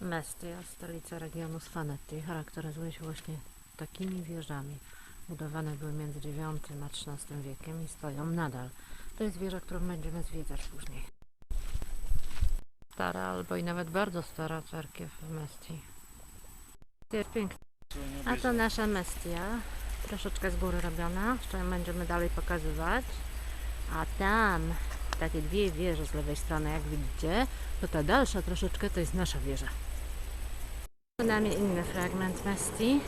Mestia, stolica regionu Sfanetti, charakteryzuje się właśnie takimi wieżami. Budowane były między IX a XIII wiekiem i stoją nadal. To jest wieża, którą będziemy zwiedzać później. Stara albo i nawet bardzo stara cerkiew w Mestii. Jest piękna. A to nasza Mestia, troszeczkę z góry robiona, jeszcze będziemy dalej pokazywać. A tam takie dwie wieże z lewej strony, jak widzicie, to ta dalsza troszeczkę to jest nasza wieża. Nami inny fragment Mestii.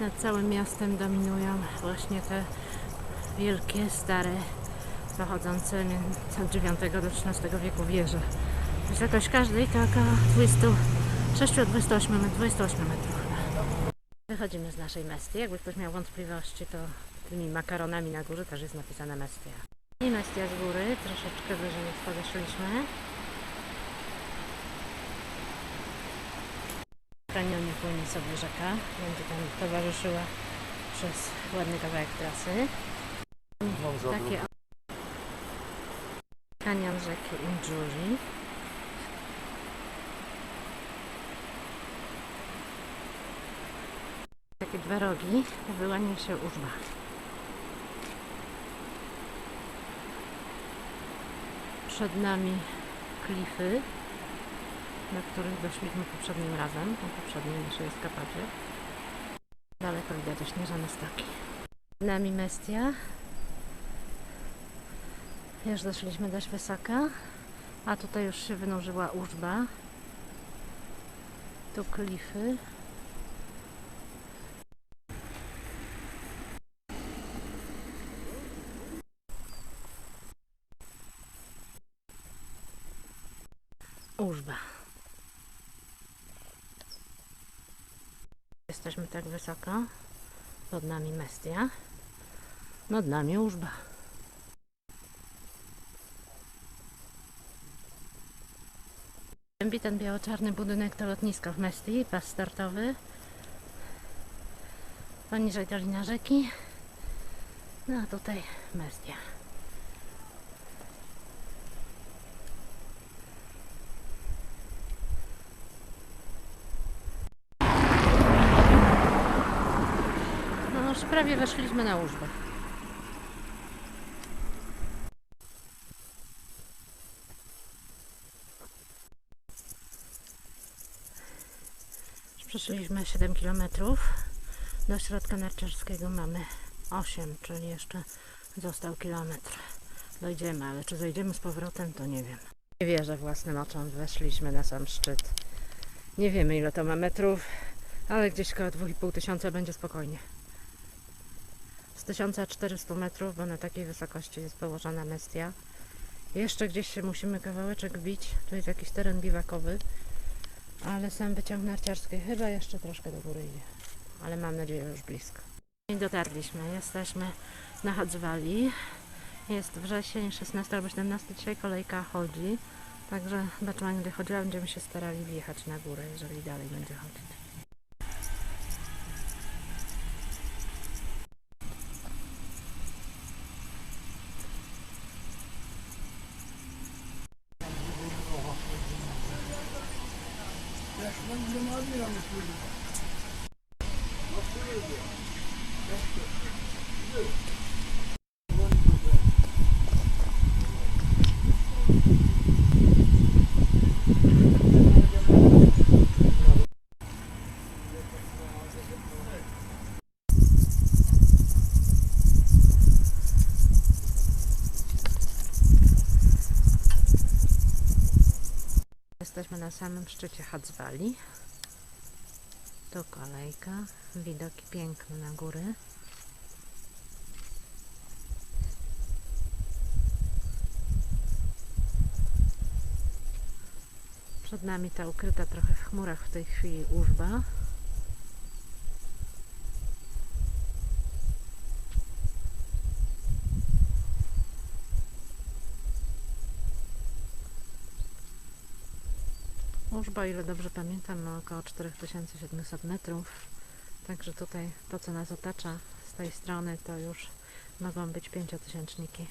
Nad całym miastem dominują właśnie te wielkie, stare, pochodzące między- od IX do XIII wieku wieże. Wysokość każdej to około 26-28 metrów. 28 metrów. Wychodzimy z naszej Mestii. Jakby ktoś miał wątpliwości, to tymi makaronami na górze też jest napisane Mestia. I Mestia z góry, troszeczkę wyżej podeszliśmy. W kanionie płynie sobie rzeka, będzie tam towarzyszyła przez ładny kawałek trasy. Takie kanion rzeki Injuri. Takie dwa rogi, wyłania się użba. Przed nami klify, na których doszliśmy poprzednim razem, po poprzedniej naszej eskapadzie. Daleko widać ośnieżone stoki. Przed nami Mestia. Już doszliśmy dość wysoko, a tutaj już się wynurzyła użba. Tu klify. Użba. Jesteśmy tak wysoko. Pod nami Mestia. Nad nami Użba. Ten biało-czarny budynek to lotnisko w Mestii, pas startowy. Poniżej dolina rzeki. No a tutaj Mestia. Już prawie weszliśmy na. Już Przeszliśmy 7 km. Do środka narciarskiego mamy 8, czyli jeszcze został kilometr. Dojdziemy, ale czy zejdziemy z powrotem, to nie wiem. Nie wierzę własnym oczom, weszliśmy na sam szczyt. Nie wiemy ile to ma metrów, ale gdzieś koło 2,5 tysiąca będzie spokojnie. Z 1400 metrów, bo na takiej wysokości jest położona Mestia. Jeszcze gdzieś się musimy kawałeczek bić. Tu jest jakiś teren biwakowy, ale sam wyciąg narciarski chyba jeszcze troszkę do góry idzie. Ale mam nadzieję, już blisko. I dotarliśmy. Jesteśmy na Hadzwali. Jest wrzesień, 16 albo 17. Dzisiaj kolejka chodzi. Także zobaczymy, gdy chodziła, będziemy się starali wjechać na górę, jeżeli dalej będzie chodzić. şuradan 26 lira mı? Bak şuraya diyor. Samym szczycie Hadzwali. Tu kolejka. Widoki piękne na góry. Przed nami ta ukryta trochę w chmurach w tej chwili użba. Użba, ile dobrze pamiętam, ma około 4700 metrów. Także tutaj to, co nas otacza z tej strony, to już mogą być pięciotysięczniki.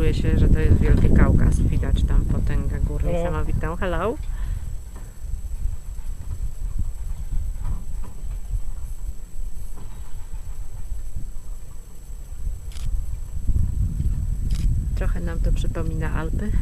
czuje się, że to jest wielki Kaukaz. Widać tam potęgę gór niesamowitą. Hello! Trochę nam to przypomina Alpy.